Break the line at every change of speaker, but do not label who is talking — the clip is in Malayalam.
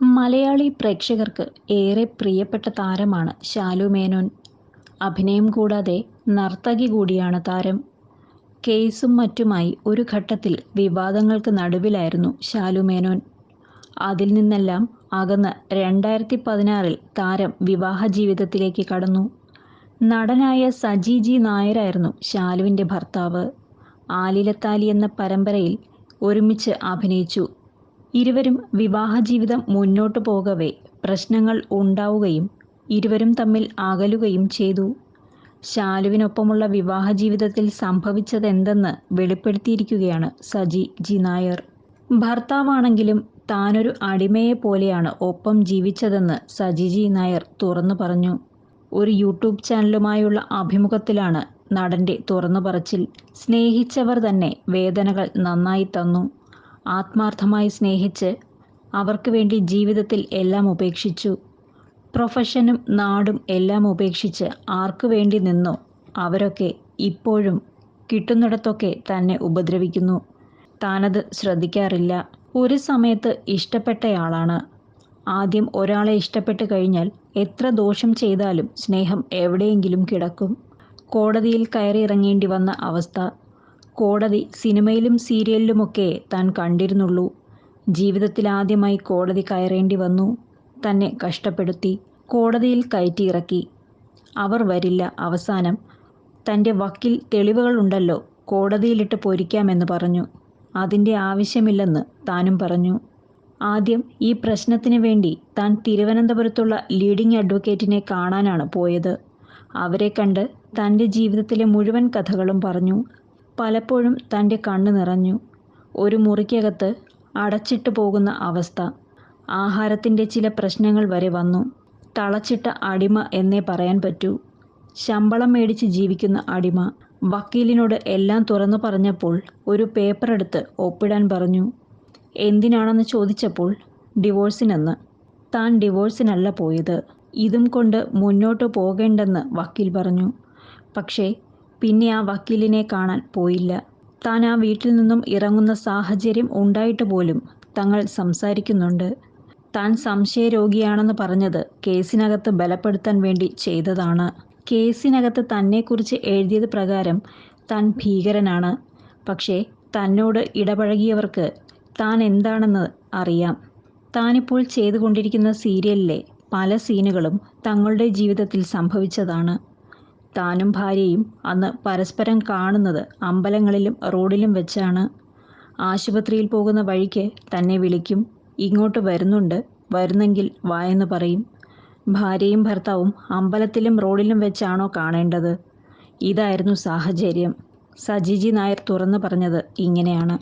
മലയാളി പ്രേക്ഷകർക്ക് ഏറെ പ്രിയപ്പെട്ട താരമാണ് ശാലു മേനോൻ. അഭിനയം കൂടാതെ നർത്തകി കൂടിയാണ് താരം. കേസും മറ്റുമായി ഒരു ഘട്ടത്തിൽ വിവാദങ്ങൾക്ക് നടുവിലായിരുന്നു ശാലു മേനോൻ. അതിൽ നിന്നെല്ലാം അകന്ന് രണ്ടായിരത്തി പതിനാറിൽ താരം വിവാഹ ജീവിതത്തിലേക്ക് കടന്നു. നടനായ സജി ജി നായരായിരുന്നു ശാലുവിന്റെ ഭർത്താവ്. ആലിലത്താലി എന്ന പരമ്പരയിൽ ഒരുമിച്ച് അഭിനയിച്ചു. ഇരുവരും വിവാഹ ജീവിതം മുന്നോട്ടു പോകവേ പ്രശ്നങ്ങൾ ഉണ്ടാവുകയും ഇരുവരും തമ്മിൽ അകലുകയും ചെയ്തു. ശാലുവിനൊപ്പമുള്ള വിവാഹ ജീവിതത്തിൽ സംഭവിച്ചതെന്തെന്ന് വെളിപ്പെടുത്തിയിരിക്കുകയാണ് സജി ജി നായർ. ഭർത്താവാണെങ്കിലും താനൊരു അടിമയെ പോലെയാണ് ഒപ്പം ജീവിച്ചതെന്ന് സജി ജി നായർ തുറന്നു പറഞ്ഞു. ഒരു യൂട്യൂബ് ചാനലുമായുള്ള അഭിമുഖത്തിലാണ് നടന്റെ തുറന്നു പറച്ചിൽ. സ്നേഹിച്ചവർ തന്നെ വേദനകൾ നന്നായി തന്നു. ആത്മാർത്ഥമായി സ്നേഹിച്ച് അവർക്ക് വേണ്ടി ജീവിതത്തിൽ എല്ലാം ഉപേക്ഷിച്ചു. പ്രൊഫഷനും നാടും എല്ലാം ഉപേക്ഷിച്ച് ആർക്കു വേണ്ടി നിന്നോ അവരൊക്കെ ഇപ്പോഴും കിട്ടുന്നിടത്തൊക്കെ തന്നെ ഉപദ്രവിക്കുന്നു. താനത് ശ്രദ്ധിക്കാറില്ല. ഒരു സമയത്ത് ഇഷ്ടപ്പെട്ടയാളാണ്. ആദ്യം ഒരാളെ ഇഷ്ടപ്പെട്ട് കഴിഞ്ഞാൽ എത്ര ദോഷം ചെയ്താലും സ്നേഹം എവിടെയെങ്കിലും കിടക്കും. കോടതിയിൽ കയറിയിറങ്ങേണ്ടി വന്ന അവസ്ഥ കോടതി സിനിമയിലും സീരിയലിലുമൊക്കെ താൻ കണ്ടിരുന്നുള്ളൂ. ജീവിതത്തിൽ ആദ്യമായി കോടതി കയറേണ്ടി വന്നു. തന്നെ കഷ്ടപ്പെടുത്തി കോടതിയിൽ കയറ്റിയിറക്കി. അവർ വരില്ല അവസാനം. തന്റെ വക്കിൽ തെളിവുകളുണ്ടല്ലോ കോടതിയിലിട്ട് പൊരിക്കാമെന്ന് പറഞ്ഞു. അതിന്റെ ആവശ്യമില്ലെന്ന് താനും പറഞ്ഞു. ആദ്യം ഈ പ്രശ്നത്തിന് വേണ്ടി താൻ തിരുവനന്തപുരത്തുള്ള ലീഡിംഗ് അഡ്വക്കേറ്റിനെ കാണാനാണ് പോയത്. അവരെ കണ്ട് തന്റെ ജീവിതത്തിലെ മുഴുവൻ കഥകളും പറഞ്ഞു. പലപ്പോഴും തന്റെ കണ്ണ് നിറഞ്ഞു. ഒരു മുറിക്കകത്ത് അടച്ചിട്ട് പോകുന്ന അവസ്ഥ. ആഹാരത്തിന്റെ ചില പ്രശ്നങ്ങൾ വരെ വന്നു. തളച്ചിട്ട അടിമ എന്നേ പറയാൻ പറ്റൂ. ശമ്പളം മേടിച്ച് ജീവിക്കുന്ന അടിമ. വക്കീലിനോട് എല്ലാം തുറന്നു പറഞ്ഞപ്പോൾ ഒരു പേപ്പർ എടുത്ത് ഒപ്പിടാൻ പറഞ്ഞു. എന്തിനാണെന്ന് ചോദിച്ചപ്പോൾ ഡിവോഴ്സിനെന്ന്. താൻ ഡിവോഴ്സിനല്ല പോയത്. ഇതും കൊണ്ട് മുന്നോട്ട് പോകേണ്ടെന്ന് വക്കീൽ പറഞ്ഞു. പക്ഷേ പിന്നെ ആ വക്കീലിനെ കാണാൻ പോയില്ല. താൻ ആ വീട്ടിൽ നിന്നും ഇറങ്ങുന്ന സാഹചര്യം ഉണ്ടായിട്ട് പോലും തങ്ങൾ സംസാരിക്കുന്നുണ്ട്. താൻ സംശയരോഗിയാണെന്ന് പറഞ്ഞത് കേസിനകത്ത് ബലപ്പെടുത്താൻ വേണ്ടി ചെയ്തതാണ്. കേസിനകത്ത് തന്നെക്കുറിച്ച് എഴുതിയത് പ്രകാരം താൻ ഭീകരനാണ്. പക്ഷേ തന്നോട് ഇടപഴകിയവർക്ക് താൻ എന്താണെന്ന് അറിയാം. താനിപ്പോൾ ചെയ്തുകൊണ്ടിരിക്കുന്ന സീരിയലിലെ പല സീനുകളും തങ്ങളുടെ ജീവിതത്തിൽ സംഭവിച്ചതാണ്. താനും ഭാര്യയും അന്ന് പരസ്പരം കാണുന്നത് അമ്പലങ്ങളിലും റോഡിലും വെച്ചാണ്. ആശുപത്രിയിൽ പോകുന്ന വഴിക്ക് തന്നെ വിളിക്കും ഇങ്ങോട്ട് വരുന്നുണ്ട് വരുന്നെങ്കിൽ വായെന്ന് പറയും. ഭാര്യയും ഭർത്താവും അമ്പലത്തിലും റോഡിലും വെച്ചാണോ കാണേണ്ടത്? ഇതായിരുന്നു സാഹചര്യം. സജിജി നായർ തുറന്നു പറഞ്ഞത് ഇങ്ങനെയാണ്.